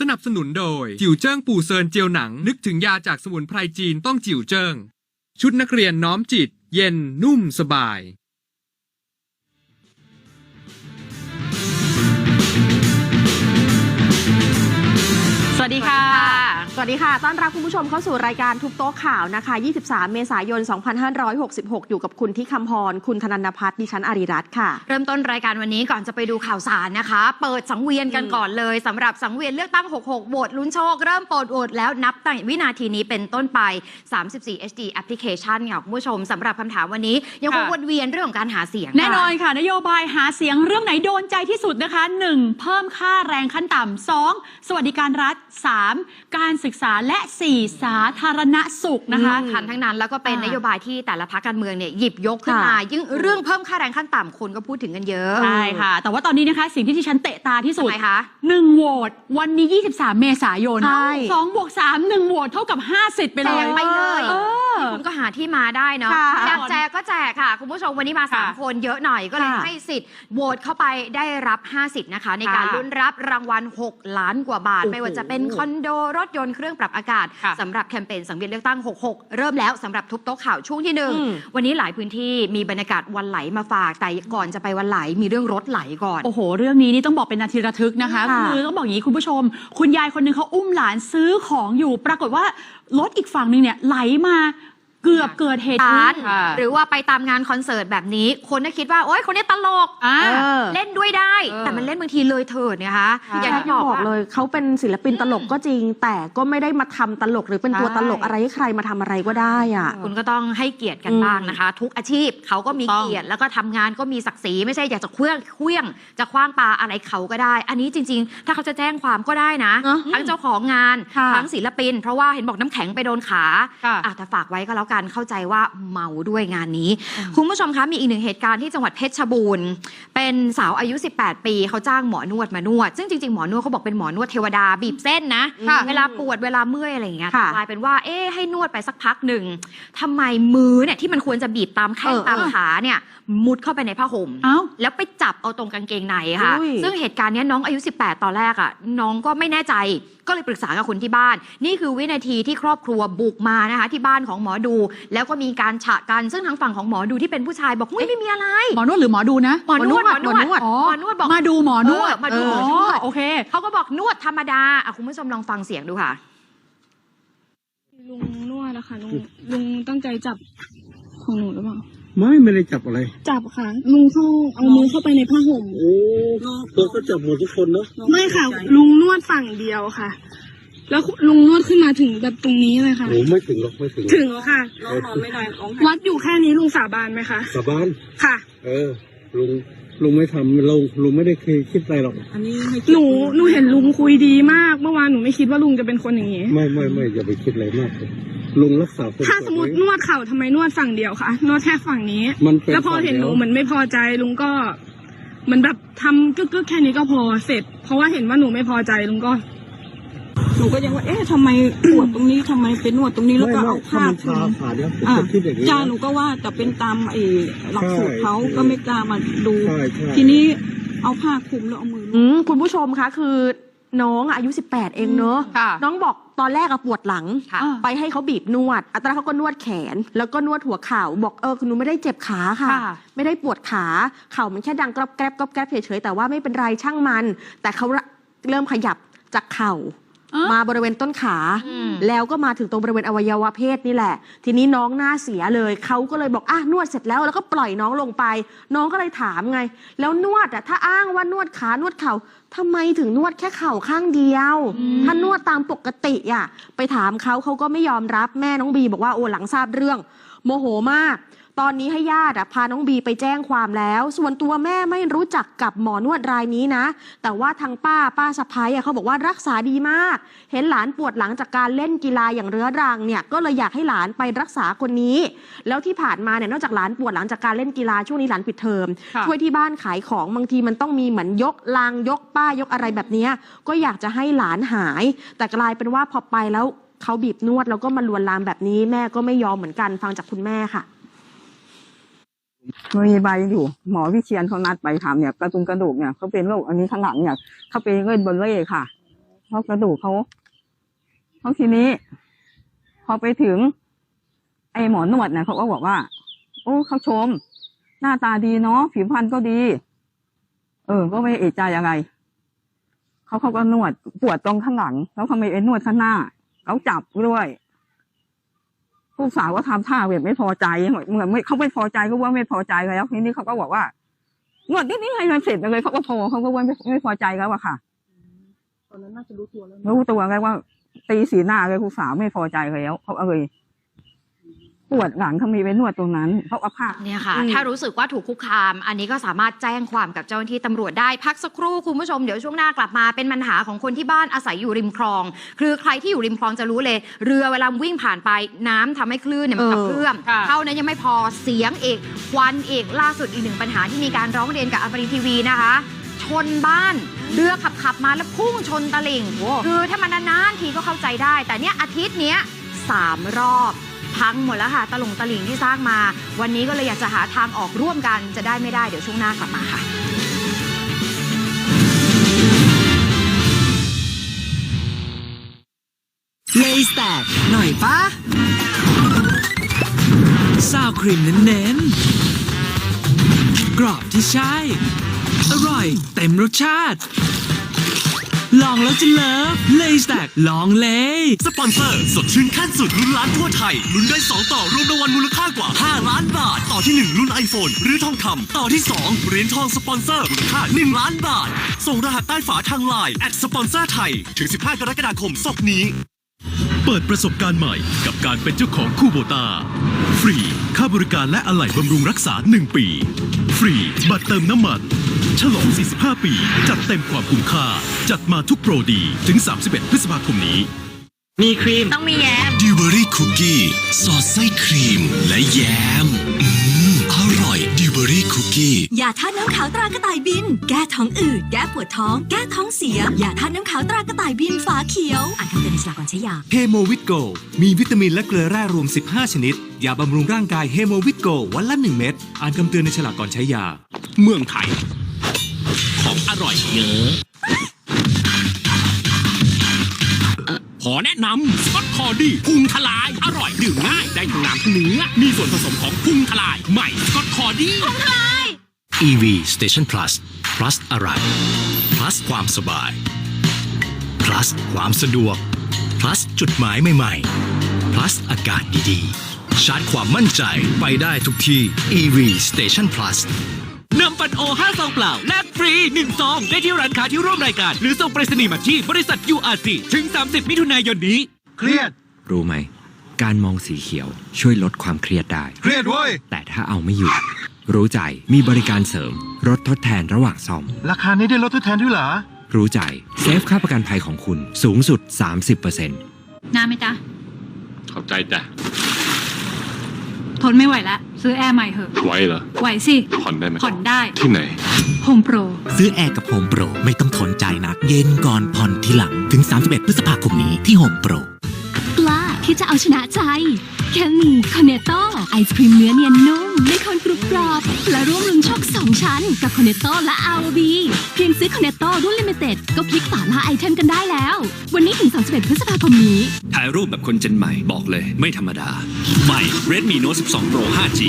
สนับสนุนโดย จิ๋วเจิ้งปู่เซินเจียวหนัง นึกถึงยาจากสมุนไพรจีนต้องจิ๋วเจิ้ง ชุดนักเรียนน้อมจิต เย็นนุ่มสบาย สวัสดีค่ะ สวัสดีค่ะ ต้อนรับคุณผู้ชมเข้าสู่รายการทุบโต๊ะข่าวนะคะ 23 เมษายน 2566 อยู่กับคุณที่คำพร คุณธนันพัฒน์ดิฉันอาริรัตน์ค่ะ เริ่มต้นรายการวันนี้ก่อนจะไปดูข่าวสารนะคะ เปิดสังเวียนกันก่อนเลยสำหรับสังเวียนเลือกตั้ง 66 โหวตลุ้นโชค เริ่มโปรดโหวตแล้วนับตั้งวินาทีนี้เป็นต้นไป 34 HD application ค่ะคุณผู้ชมสำหรับคำถามวันนี้ ยังคงค่ะวนเวียนเรื่องของการหาเสียง แน่นอนค่ะค่ะ นโยบายหาเสียงเรื่องไหนโดนใจที่สุดนะคะ 1. เพิ่มค่าแรงขั้นต่ำ 2. สวัสดิการรัฐ 3. การศึกษาและ 4. สาธารณสุขนะคะ สำคัญทั้งนั้นแล้วก็เป็นอ่านนโยบายที่แต่ละพรรคการเมืองเนี่ยหยิบยกขึ้นมา ค่ะ ยิ่งเรื่องเพิ่มค่าแรงขั้นต่ำคนก็พูดถึงกันเยอะใช่ค่ะ แต่ว่าตอนนี้นะคะ สิ่งที่ที่ฉันเตะตาที่สุทำดไมคะ หนึ่งโหวตวันนี้ 23 เมษายนใช่ สองบวกสามหนึ่งโหวตเท่ากับ 50 ไปเลแจยกไปเลย เออ คุณก็หาที่มาได้เนาะค่ะอยากแจกก็แจกค่ะ คุณผู้ชมวันนี้มา ค่ะ3 คนเยอะหน่อยก็เลยค่ะให้สิทธิ์โหวตเข้าไปได้รับ 5 สิทธิ์นะคะ ในการค่ะลุ้นรับรางวัล 6 ล้านกว่าบาท โอ้โหไม่ว่าจะเป็นคอนโดรถยนต์เครื่องปรับอากาศค่ะ สำหรับแคมเปญสังเวียนเลือกตั้ง 66 เริ่มแล้วสำหรับทุบโต๊ะข่าวช่วงที่หนึ่งอืมวันนี้หลายพื้นที่มีบรรยากาศวันไหลมาฝาก แต่ก่อนจะไปวันไหลมีเรื่องรถไหลก่อน โอ้โห เรื่องนี้นี่ต้องบอกเป็นนาทีระทึกนะคะ ค่ะคือต้องบอกอย่างนี้คุณผู้ชม คุณยายคนหนึงเขาอุ้มหลานซื้อของอยู่ ปรากฏว่า รถอีกฝั่งหนึ่งเนี่ยไหลมา เกือบเกิดเหตุร้านค่ะหรือว่าไปตามงานคอนเสิร์ตแบบนี้ คนก็คิดว่า โอ๊ยคนนี้ตลกอ่าเออเล่นด้วยได้ เออแต่มันเล่นบางทีเลยเถิดเนี่ยคะค่ะอย่างที่ที่บอกบอกว่า เลยเขาเป็นศิลปินตลกก็จริง แต่ก็ไม่ได้มาทำตลกหรือเป็นตัวใช่ตลกอะไรให้ใครมาทำอะไรก็ได้อะ คุณก็ต้องให้เกียรติกันอืม บ้างนะคะ ทุกอาชีพเขาก็มีถูกต้อง เกียรติแล้วก็ทำงานก็มีศักดิ์ศรีไม่ใช่อยากจะเคลื่องเคลื่องจะคว้างปลาอะไรเขาก็ได้ อันนี้จริง ๆ ถ้าเขาจะแจ้งความก็ได้นะ เนอะทั้งเจ้าของงานค่ะ ทั้งศิลปิน เพราะว่าเห็นบอกน้ำแข็งไปโดนขาค่ะ อะแต่ฝากไว้ก็แล้วกันเข้าใจว่าเมาด้วยงานนี้ คุณผู้ชมคะมีอีกหนึ่งเหตุการณ์ที่จังหวัดเพชรบูรณ์ เป็นสาวอายุ 18 ปีเขาจ้างหมอนวดมานวด ซึ่งจริงๆหมอนวดเขาบอกเป็นหมอนวดเทวดาบีบเส้นนะค่ะเวลาปวดเวลาเมื่อยอะไรอย่างเงี้ยค่ะกลายเป็นว่าเอ๊ะให้นวดไปสักพักหนึ่งทำไมมือเนี่ยที่มันควรจะบีบตามแข้งเออตามขาเนี่ยมุดเข้าไปในผ้าห่ม เอ้า แล้วไปจับเอาตรงกางเกงในค่ะ อุ้ยซึ่งเหตุการณ์เนี้ยน้องอายุ 18 ตอนแรกอะ น้องก็ไม่แน่ใจ ก็เลยปรึกษากับคนที่บ้าน นี่คือวินาทีที่ครอบครัวบุกมานะคะ ที่บ้านของหมอดู แล้วก็มีการฉะกันซึ่งทางฝั่งของหมอดูที่เป็นผู้ชายบอกไม่ไม่มีอะไร หมอนวดหรือหมอดูนะหมอนวดหมอนวดหมอนวดอ๋อหมอนวดบอกมาดูหมอนวดเออมาดูหมอนวด โอเคเขาก็บอกนวดธรรมดาอะคุณผู้ชมลองฟังเสียงดูค่ะ ลุงนวดนะคะลุงลุงตั้งใจจับของหนูหรือเปล่า ไม่ไม่ได้จับอะไร จับค่ะลุงเข้าเอามือเข้าไปในผ้าห่มโอ้ตัวก็จับหมดทุกคนเนาะไม่ค่ะ ลุงนวดฝั่งเดียวค่ะ แล้วลุงนวดขึ้นมาถึงแบบตรงนี้เลยค่ะโอ้ไม่ถึงหรอกไม่ถึง ถึงค่ะ น้องนอนไม่ได้วัดอยู่แค่นี้ลุงสาบานไหมคะสาบานค่ะ เออ ลุงลุงไม่ทำลุงลุงไม่ได้เคยคิดอะไรหรอกหนูหนูเห็นลุงคุยดีมาก เมื่อวานหนูไม่คิดว่าลุงจะเป็นคนอย่างนี้ ไม่ไม่ไม่อย่าไปคิดอะไรมากเลย ลุงรักษาคนถ้าสมมตินวดเข่าทำไมนวดฝั่งเดียวคะนวดแค่ฝั่งนี้ มันเป็นแล้วพอเห็นหนูเหมือนไม่พอใจลุงก็เหมือนแบบทำกึกๆแค่นี้ก็พอเสร็จ เพราะว่าเห็นว่าหนูไม่พอใจลุงก็หนูก็ยังว่า เอ๊ะทำไมปวดตรงนี้ทำไมเป็นนวดตรงนี้แล้วไม่ก็ไม่เอาถ้าผ้ามันคลุชามขาเนี่ยผมอะจะคิดอย่างนี้จ้านะหนูก็ว่าจะเป็นตามไอ้หลักสูตรเขาใช่ก็ไม่กล้ามาดูใช่ใช่ทีนี้เอาผ้าคลุมแล้วเอามืออืมคุณผู้ชมคะคือ น้องอายุ 18 เองเนอะค่ะน้องบอกตอนแรกอะปวดหลัง ค่ะไปให้เขาบีบนวด อัตราเขาก็นวดแขน แล้วก็นวดหัวเข่าบอกเออคุณหนูไม่ได้เจ็บขาค่ะ ค่ะ ไม่ได้ปวดขา เข่ามันแค่ดังกรอบแกรบกรอบแกรบเฉยๆแต่ว่าไม่เป็นไรช่างมัน แต่เขาเริ่มขยับจากเข่าอ๋อ มาบริเวณต้นขาอืมแล้วก็มาถึงตรงบริเวณอวัยวะเพศนี่แหละ ทีนี้น้องหน้าเสียเลย เขาก็เลยบอกอะนวดเสร็จแล้วแล้วก็ปล่อยน้องลงไป น้องก็เลยถามไง แล้วนวดอะถ้าอ้างว่านวดขานวดเข่าทำไมถึงนวดแค่เข่าข้างเดียว ถ้านวดตามปกติอะไปถามเขาเขาก็ไม่ยอมรับแม่น้องบีบอกว่าโอ้หลังทราบเรื่อง โมโหมาก ตอนนี้ให้ญาติอะพาน้องบีไปแจ้งความแล้ว ส่วนตัวแม่ไม่รู้จักกับหมอนวดรายนี้นะ แต่ว่าทางป้าป้าสะพ้ายอะเขาบอกว่ารักษาดีมาก เห็นหลานปวดหลังจากการเล่นกีฬาอย่างเรื้อรังเนี่ยก็เลยอยากให้หลานไปรักษาคนนี้ แล้วที่ผ่านมาเนี่ยนอกจากหลานปวดหลังจากการเล่นกีฬาช่วงนี้หลานปิดเทอมค่ะช่วยที่บ้านขายของบางทีมันต้องมีเหมือนยกลางยกป้ายกอะไรแบบเนี้ยก็อยากจะให้หลานหาย แต่กลายเป็นว่าพอไปแล้วเขาบีบนวดแล้วก็มาลวนลามแบบนี้แม่ก็ไม่ยอมเหมือนกันฟังจากคุณแม่ค่ะ มีใบอยู่หมอวิเชียนเขานัดไปทำเนี่ยกระตุงกระดูกเนี่ยเขาเป็นโรคอันนี้ข้างหลังเนี่ยเขาเป็นเงินบนเล่ค่ะเพราะกระดูกเขาเพราะทีนี้ พอไปถึง ไอ้หมอนวดเนี่ยเขาก็บอกว่า โอ้เขาชม หน้าตาดีเนาะผิวพรรณก็ดี เออ ก็ไม่เอะใจอะไรเขาเขาก็นวดปวดตรงข้างหลังแล้วเขาไม่ไปนวดข้างหน้าเขาจับด้วย ลูกสาวก็ทำท่าแบบไม่พอใจเหมือนไม่เขาไม่พอใจก็ว่าไม่พอใจแล้วทีนี้เขาก็บอกว่านวดนิดนี้ให้มันเสร็จเลยเขาก็พอเขาก็ว่าไม่ไม่พอใจแล้วอะค่ะตอนนั้นน่าจะรู้ตัวแล้วนะรู้ตัวไงว่าตีสีหน้าเลยครูสาวไม่พอใจแล้วเขาเอาเลย ปวดหลังเขามีไปนวดตรงนั้นเขาเอาผ้าเนี่ยค่ะอืมถ้ารู้สึกว่าถูกคุกคาม อันนี้ก็สามารถแจ้งความกับเจ้าหน้าที่ตำรวจได้พักสักครู่คุณผู้ชมเดี๋ยวช่วงหน้ากลับมาเป็นปัญหาของคนที่บ้านอาศัยอยู่ริมคลอง คือใครที่อยู่ริมคลองจะรู้เลย เรือเวลาวิ่งผ่านไปน้ำทำให้คลื่นเนี่ยมันกระเพื่อมค่ะเท่านั้นยังไม่พอเสียงเอกควันเอกล่าสุดอีกหนึ่งปัญหาที่มีการร้องเรียนกับอมรินทร์ทีวีนะคะชนบ้านเรือขับขับๆมาแล้วพุ่งชนตลิ่งคือถ้ามันนานๆทีก็เข้าใจได้ แต่เนี้ยอาทิตย์เนี้ยสามรอบ พังหมดแล้วค่ะตลงตลิ่งที่สร้างมา วันนี้ก็เลยอยากจะหาทางออกร่วมกันจะได้ไม่ได้เดี๋ยวช่วงหน้ากลับมาค่ะเลสแตกหน่อยปะซาวครีมเน้นๆ กรอบที่ใช่ อร่อยเต็มรสชาติ ลองแล้วจะเลิฟเลสแตกลองเลย สปอนเซอร์ สดชื่นขั้นสุดลุ้นล้านทั่วไทย ลุ้นได้ 2 ต่อรวมรางวัลมูลค่ากว่า 5 ล้านบาท ต่อที่ 1 รุ่น iPhone หรือทองคำต่อที่ 2เหรียญทองสปอนเซอร์มูลค่า 1 ล้านบาท ส่งรหัสใต้ฝาทางไลน์แอดสปอนเซอร์ไทย ถึง 15 กรกฎาคมศกนี้ เปิดประสบการณ์ใหม่กับการเป็นเจ้าของคูโบตาฟรี ค่าบริการและอะไหล่บำรุงรักษา 1 ปี ฟรี บัตรเติมน้ำมัน ฉลอง 45 ปี จัดเต็มความคุ้มค่า จัดมาทุกโปรดีถึง 31 พฤษภาคมนี้ มีครีม ต้องมีแยมดิวเบอรี่คุกกี้สอดไส้ครีมและแยมอืมอร่อยดิว เบอรี่คุกกี้ยาท่าตุน้ำขาวตรากระต่ายบิน แก้ท้องอืด แก้ปวดท้อง แก้ท้องเสียยาท่าตุน้ำขาวตรากระต่ายบินฝาเขียว อ่านคำเตือนในฉลากก่อนใช้ยาเฮโมวิตโกมีวิตามินและเกลือแร่รวม 15 ชนิด ยาบำรุงร่างกายเฮโมวิตโกวันละ 1 เม็ด อ่านคำเตือนในฉลากก่อนใช้ยา เมืองไทย ของอร่อยเยอะ ขอแนะนำสกอตคอดี้พุงทลาย อร่อยดื่มง่ายได้ทั้งน้ำทั้งเนื้อ มีส่วนผสมของพุงทลาย ใหม่สกอตคอดี้ EV Station Plus Plus อะไร Plus ความสบาย Plus ความสะดวก Plus จุดหมายใหม่ๆ Plus อากาศดีๆ ชาร์จความมั่นใจไปได้ทุกที่ EV Station Plus นำปันโอ5ซองเปล่า แลกฟรี 1 ซอง ได้ที่ร้านค้าที่ร่วมรายการ หรือส่งไปรษณีย์มาที่บริษัท URC ถึง 30 มิถุนายนนี้ เครียด รู้ไหม การมองสีเขียวช่วยลดความเครียดได้ เครียดเว้ย แต่ถ้าเอาไม่อยู่ รู้ใจมีบริการเสริมลดทดแทนระหว่างซ่อม ราคานี้ได้ลดทดแทนด้วยเหรอ รู้ใจเซฟค่าประกันภัยของคุณสูงสุด 30%น้ำไหมจ๊ะ ขอบใจจ้ะ ทนไม่ไหวแล้ว ซื้อแอร์ใหม่เหอะไว้เหรอไหวสิ ผ่อนได้ไหมผ่อนได้ที่ไหน โฮมโปร ซื้อแอร์กับโฮมโปรไม่ต้องทนใจนัก เย็นก่อนผ่อนทีหลังถึง 31 พฤษภาคมนี้ที่โฮมโปรกล้า ที่จะเอาชนะใจ แค่มีคอนเนตโต้ไอศครีมเนื้อเนียนนุ่มไม่คนกรุบกรอบ และร่วมรุนโชคสองชั้น กับคอนเนตโต้และอาบีเพียงซื้อคอนเนตโต้รุ่นลิมิเต็ดก็พลิกฝาล่าไอเทมกันได้แล้ว วันนี้ถึง 31 พฤษภาคมนี้ ถ่ายรูปแบบคนเจนใหม่บอกเลย ไม่ธรรมดา ใหม่ Redmi Note 12 Pro 5G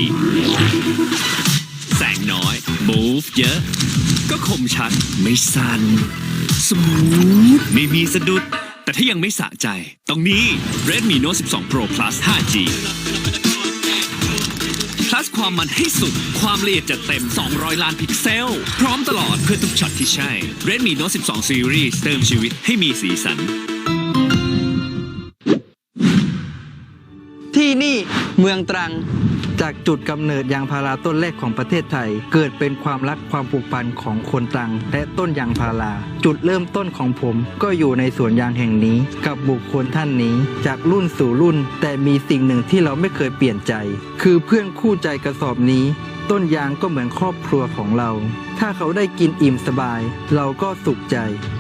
แสงน้อย move เยอะ ก็คมชัด ไม่สัน่นสมูทไม่มีสะดุด แต่ถ้ายังไม่สะใจ ตรงนี้ Redmi Note 12 Pro Plus 5G plus ความมันให้สุด ความละเอียดจัดเต็ม 200 ล้านพิกเซล พร้อมตลอดเพื่อทุกช็อตที่ใช่ Redmi Note 12 Series เติมชีวิตให้มีสีสัน ที่นี่เมืองตรัง จากจุดกำเนิดยางพาราต้นแรกของประเทศไทย เกิดเป็นความรักความผูกพันของคนตรัง และต้นยางพารา จุดเริ่มต้นของผม ก็อยู่ในสวนยางแห่งนี้ กับบุคคลท่านนี้ จากรุ่นสู่รุ่น แต่มีสิ่งหนึ่งที่เราไม่เคยเปลี่ยนใจ คือเพื่อนคู่ใจกระสอบนี้ ต้นยางก็เหมือนครอบครัวของเรา ถ้าเขาได้กินอิ่มสบาย เราก็สุขใจ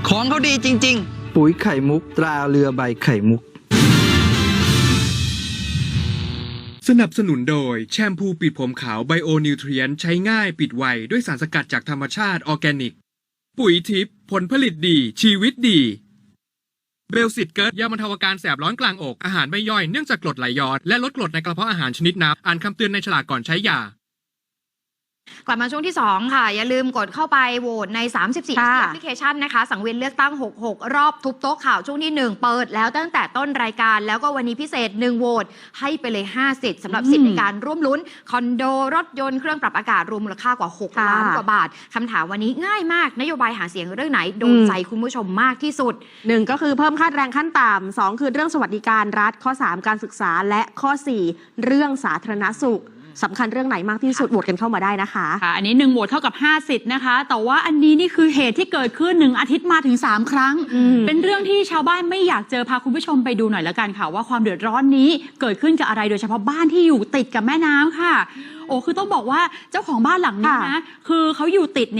ของเขาดีจริง ๆ ปุ๋ยไข่มุกตราเรือใบไข่มุก สนับสนุนโดย แชมพูปิดผมขาวไบโอนิวเทรียนใช้ง่ายปิดไว ด้วยสารสกัดจากธรรมชาติออร์แกนิก ปุ๋ยทิพย์ผลผลิตดี ชีวิตดี เบลสิตเกิร์ตยาบรรเทาอาการแสบร้อนกลางอก อาหารไม่ย่อยเนื่องจากกรดไหลย้อน และลดกรดในกระเพาะอาหารชนิดน้ำอ่านคำเตือนในฉลากก่อนใช้ยา กลับมาช่วงที่ 2 ค่ะ อย่าลืมกดเข้าไปโหวตใน 34ค่ะแอปพลิเคชันนะคะ สังเวียนเลือกตั้ง 66 รอบทุบโต๊ะข่าวช่วงที่ 1 เปิดแล้วตั้งแต่ต้นรายการ แล้วก็วันนี้พิเศษ 1 โหวตให้ไปเลย 5 สิทธิ์สำหรับอืมสิทธิ์ในการร่วมลุ้น คอนโด รถยนต์เครื่องปรับอากาศรวมมูลค่ากว่า6ค่ะล้านกว่าบาทคำถามวันนี้ง่ายมาก นโยบายหาเสียงเรื่องไหนโดนอืมใจคุณผู้ชมมากที่สุดหนึ่งก็คือเพิ่มค่าแรงขั้นต่ำสองคือเรื่องสวัสดิการรัฐข้อ 3 การศึกษาและข้อ 4 เรื่องสาธารณสุข สำคัญเรื่องไหนมากที่สุดโหวตกันเข้ามาได้นะคะค่ะอันนี้หนึ่งโหวตเท่ากับ 5 สิทธิ์นะคะ แต่ว่าอันนี้นี่คือเหตุที่เกิดขึ้นหนึ่งอาทิตย์มาถึง 3 ครั้งอืมเป็นเรื่องที่ชาวบ้านไม่อยากเจอพาคุณผู้ชมไปดูหน่อยละกันค่ะ ว่าความเดือดร้อนนี้เกิดขึ้นกับอะไรโดยเฉพาะบ้านที่อยู่ติดกับแม่น้ำค่ะ โอ้คือต้องบอกว่าเจ้าของบ้านหลังนี้นะคือเขาอยู่ติดเนี่ย